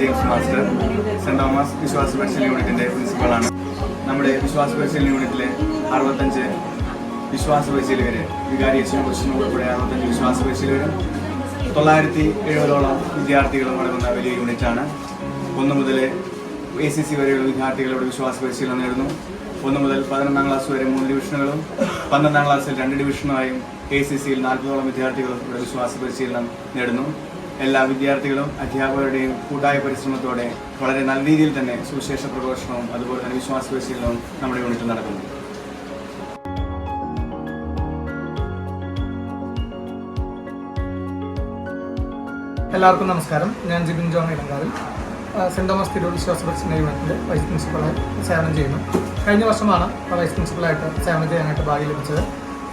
James master saint Thomas വിശ്വാസ പരിശീലന യൂണിറ്റിന്റെ പ്രിൻസിപ്പളാണ്. നമ്മുടെ വിശ്വാസ പരിശീലന യൂണിറ്റിലെ അറുപത്തഞ്ച് വിശ്വാസ പരിശീലകർ വികാരി അച്ഛനും കൊച്ചിനും ഉൾപ്പെടെ അറുപത്തഞ്ച് വിശ്വാസ പരിശീലകരും തൊള്ളായിരത്തി എഴുപതോളം വിദ്യാർത്ഥികളും അടങ്ങുന്ന വലിയ യൂണിറ്റാണ്. ഒന്ന് മുതൽ എ സി സി വരെയുള്ള വിദ്യാർത്ഥികളോട് വിശ്വാസ പരിശീലനം നേടുന്നു. ഒന്ന് മുതൽ പതിനൊന്നാം ക്ലാസ് വരെ മൂന്ന് ഡിവിഷനുകളും പന്ത്രണ്ടാം ക്ലാസ്സിൽ രണ്ട് ഡിവിഷനുമായും എ സി സിയിൽ നാൽപ്പതോളം വിദ്യാർത്ഥികളും ഇവിടെ വിശ്വാസ പരിശീലനം നേടുന്നു. എല്ലാ വിദ്യാർത്ഥികളും അധ്യാപകരുടെയും കൂട്ടായ പരിശ്രമത്തോടെ വളരെ നല്ല രീതിയിൽ തന്നെ സുവിശേഷ പ്രഘോഷണവും അതുപോലെ തന്നെ വിശ്വാസ പരിശീലനവും നമ്മുടെ യൂണിറ്റിൽ നടക്കുന്നു. എല്ലാവർക്കും നമസ്കാരം. ഞാൻ Jibin John Edankavil. Saint Thomas Tirur വിശ്വാസ വൈസ് പ്രിൻസിപ്പളായി സേവനം ചെയ്യുന്നു. കഴിഞ്ഞ വർഷമാണ് വൈസ് പ്രിൻസിപ്പളായിട്ട് സേവനം ചെയ്യാനായിട്ട് ഭാഗ്യം ലഭിച്ചത്.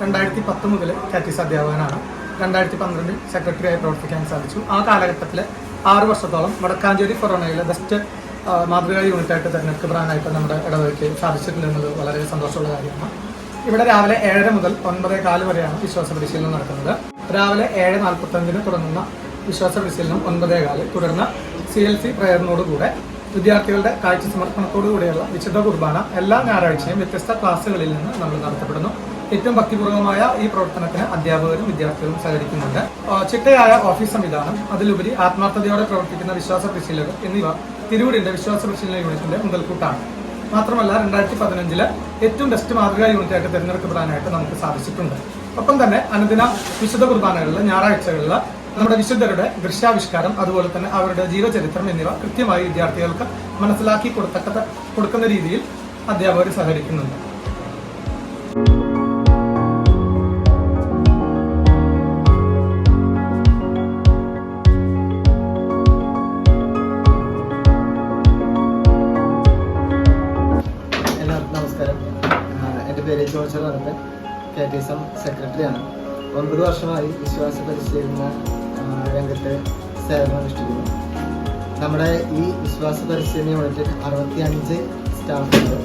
രണ്ടായിരത്തി പത്ത് മുതൽ കാറ്റീസ് അധ്യാപകനാണ്. രണ്ടായിരത്തി പന്ത്രണ്ടിൽ സെക്രട്ടറിയായി പ്രവർത്തിക്കാൻ സാധിച്ചു. ആ കാലഘട്ടത്തിൽ ആറ് വർഷത്തോളം വടക്കാഞ്ചേരി കൊറോണയിലെ ബെസ്റ്റ് മാതൃകാ യൂണിറ്റായിട്ട് തിരഞ്ഞെടുക്കപ്പെടാനായിട്ട് നമ്മുടെ ഇടവേക്ക് സാധിച്ചിട്ടുണ്ട് എന്നത് വളരെ സന്തോഷമുള്ള കാര്യമാണ്. ഇവിടെ രാവിലെ ഏഴര മുതൽ ഒൻപതേ കാൽ വരെയാണ് വിശ്വാസ പരിശീലനം നടക്കുന്നത്. രാവിലെ ഏഴ് നാൽപ്പത്തഞ്ചിന് തുടങ്ങുന്ന വിശ്വാസ പരിശീലനം ഒൻപതേ കാൽ തുടർന്ന് സി എൽ സി പ്രയറിനോടുകൂടെ വിദ്യാർത്ഥികളുടെ കാഴ്ച സമർപ്പണത്തോടുകൂടിയുള്ള വിശുദ്ധ കുർബാന എല്ലാ ഞായറാഴ്ചയും വ്യത്യസ്ത ക്ലാസ്സുകളിൽ നിന്ന് നമ്മൾ നടത്തപ്പെടുന്നു. ഏറ്റവും ഭക്തിപൂർവമായ ഈ പ്രവർത്തനത്തിന് അധ്യാപകരും വിദ്യാർത്ഥികളും സഹകരിക്കുന്നുണ്ട്. ചിട്ടയായ ഓഫീസ് സംവിധാനം അതിലുപരി ആത്മാർത്ഥതയോടെ പ്രവർത്തിക്കുന്ന വിശ്വാസ പരിശീലകർ എന്നിവ തിരൂരിന്റെ വിശ്വാസ പരിശീലന യൂണിറ്റിന്റെ മുതൽക്കൂട്ടാണ്. മാത്രമല്ല രണ്ടായിരത്തി പതിനഞ്ചിൽ ഏറ്റവും ബെസ്റ്റ് മാതൃകാ യൂണിറ്റായിട്ട് തിരഞ്ഞെടുക്കപ്പെടാനായിട്ട് നമുക്ക് സാധിച്ചിട്ടുണ്ട്. ഒപ്പം തന്നെ അനുദിന വിശുദ്ധ കുർബാനകളിൽ ഞായറാഴ്ചകളിൽ നമ്മുടെ വിശുദ്ധരുടെ ദൃശ്യാവിഷ്കാരം അതുപോലെ തന്നെ അവരുടെ ജീവചരിത്രം എന്നിവ കൃത്യമായി വിദ്യാർത്ഥികൾക്ക് മനസ്സിലാക്കി കൊടുത്തക്ക കൊടുക്കുന്ന രീതിയിൽ അധ്യാപകർ സഹകരിക്കുന്നുണ്ട്. എന്റെ പേര് George Rahman K T S M സെക്രട്ടറിയാണ്. ഒൻപത് വർഷമായി വിശ്വാസ പരിശീലന രംഗത്ത് സേവനം അനുഷ്ഠിക്കുന്നു. നമ്മുടെ ഈ വിശ്വാസ പരിശീലന യൂണിറ്റിൽ അറുപത്തി അഞ്ച് സ്റ്റാഫുണ്ട്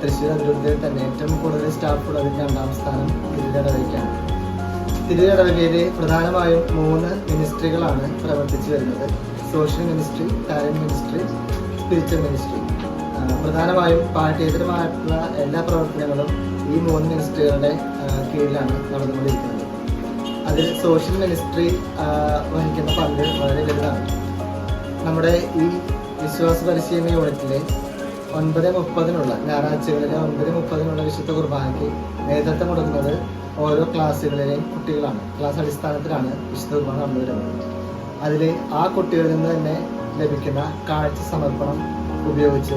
തൃശ്ശൂർ അതിരൂപതയിൽ തന്നെ ഏറ്റവും കൂടുതൽ സ്റ്റാഫുള്ളത് രണ്ടാം സ്ഥാനം തിരുവിടവയ്ക്കാണ് തിരുവിടവകയിൽ പ്രധാനമായും മൂന്ന് മിനിസ്ട്രികളാണ് പ്രവർത്തിച്ചു വരുന്നത്. Social ministry talent ministry spiritual ministry. പ്രധാനമായും പാഠ്യേതരമായിട്ടുള്ള എല്ലാ പ്രവർത്തനങ്ങളും ഈ മൂന്ന് മിനിസ്ട്രികളുടെ ആഹ് കീഴിലാണ് നടന്നുകൊണ്ടിരിക്കുന്നത്. അതിൽ സോഷ്യൽ മിനിസ്ട്രി വഹിക്കുന്ന പങ്ക് വളരെ വലുതാണ്. നമ്മുടെ ഈ വിശ്വാസ പരിശീലന യൂണിറ്റിലെ ഒൻപത് മുപ്പതിനുള്ള ഞായറാഴ്ചകളിലെ ഒൻപത് മുപ്പതിനുള്ള വിശുദ്ധ കുർബാനയ്ക്ക് നേതൃത്വം കൊടുക്കുന്നത് ഓരോ ക്ലാസ്സുകളിലെയും കുട്ടികളാണ്. ക്ലാസ് അടിസ്ഥാനത്തിലാണ് വിശുദ്ധ കുർബാന നടന്നുവരുന്നത് അതിൽ ആ കുട്ടികളിൽ നിന്ന് തന്നെ ലഭിക്കുന്ന കാഴ്ച സമർപ്പണം ഉപയോഗിച്ച്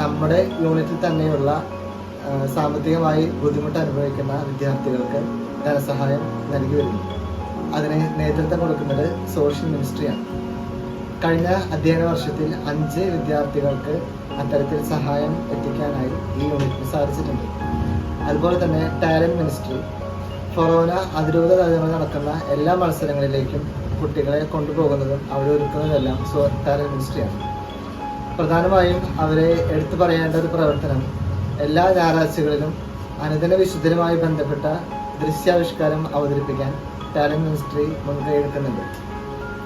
നമ്മുടെ യൂണിറ്റിൽ തന്നെയുള്ള സാമ്പത്തികമായി ബുദ്ധിമുട്ട് അനുഭവിക്കുന്ന വിദ്യാർത്ഥികൾക്ക് ധനസഹായം നൽകി വരുന്നു. അതിന് നേതൃത്വം കൊടുക്കുന്നത് സോഷ്യൽ മിനിസ്ട്രിയാണ് കഴിഞ്ഞ അധ്യയന വർഷത്തിൽ അഞ്ച് വിദ്യാർത്ഥികൾക്ക് അത്തരത്തിൽ സഹായം എത്തിക്കാനായി ഈ യൂണിറ്റിന് സാധിച്ചിട്ടുണ്ട്. അതുപോലെ തന്നെ ടാലന്റ് മിനിസ്ട്രി കൊറോണ അതിരൂപത തലങ്ങൾ നടക്കുന്ന എല്ലാ മത്സരങ്ങളിലേക്കും കുട്ടികളെ കൊണ്ടുപോകുന്നതും അവരെ ഒരുക്കുന്നതെല്ലാം ടാലന്റ് മിനിസ്ട്രിയാണ് പ്രധാനമായും അവരെ എടുത്തു പറയേണ്ട ഒരു പ്രവർത്തനം എല്ലാ ഞായറാഴ്ചകളിലും അനുദിന വിശുദ്ധരുമായി ബന്ധപ്പെട്ട ദൃശ്യാവിഷ്കാരം അവതരിപ്പിക്കാൻ ടാലന്റ് മിനിസ്ട്രി മുൻകൈ എടുക്കുന്നുണ്ട്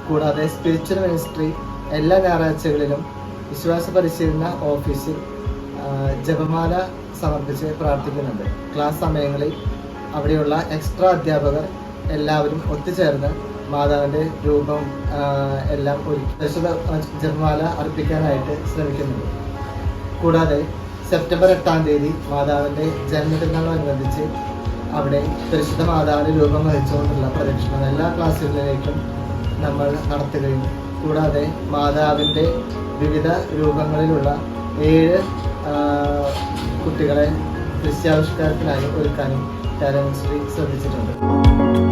കൂടാതെ സ്പിരിച്വൽ മിനിസ്ട്രി എല്ലാ ഞായറാഴ്ചകളിലും വിശ്വാസ പരിശീലന ഓഫീസിൽ ജപമാല സമർപ്പിച്ച് പ്രാർത്ഥിക്കുന്നുണ്ട്. ക്ലാസ് സമയങ്ങളിൽ അവിടെയുള്ള എക്സ്ട്രാ അധ്യാപകർ എല്ലാവരും ഒത്തുചേർന്ന് മാതാവിന്റെ രൂപം എല്ലാം ഒരുക്കി പരിശുദ്ധ ജപമാല അർപ്പിക്കാനായിട്ട് ശ്രമിക്കുന്നുണ്ട്. കൂടാതെ സെപ്റ്റംബർ എട്ടാം തീയതി മാതാവിന്റെ ജന്മദിനത്തോടനുബന്ധിച്ച് അവിടെ പരിശുദ്ധ മാതാവിന്റെ രൂപം വഹിച്ചുകൊണ്ടുള്ള പ്രദക്ഷിണം എല്ലാ ക്ലാസ്സുകളിലേക്കും നമ്മൾ നടത്തുകയും കൂടാതെ മാതാവിന്റെ വിവിധ രൂപങ്ങളിലുള്ള ഏഴ് കുട്ടികളെ ദൃശ്യാവിഷ്കാരത്തിനായി ഒരുക്കാനും ടാലൻസ് ശ്രദ്ധിച്ചിട്ടുണ്ട്.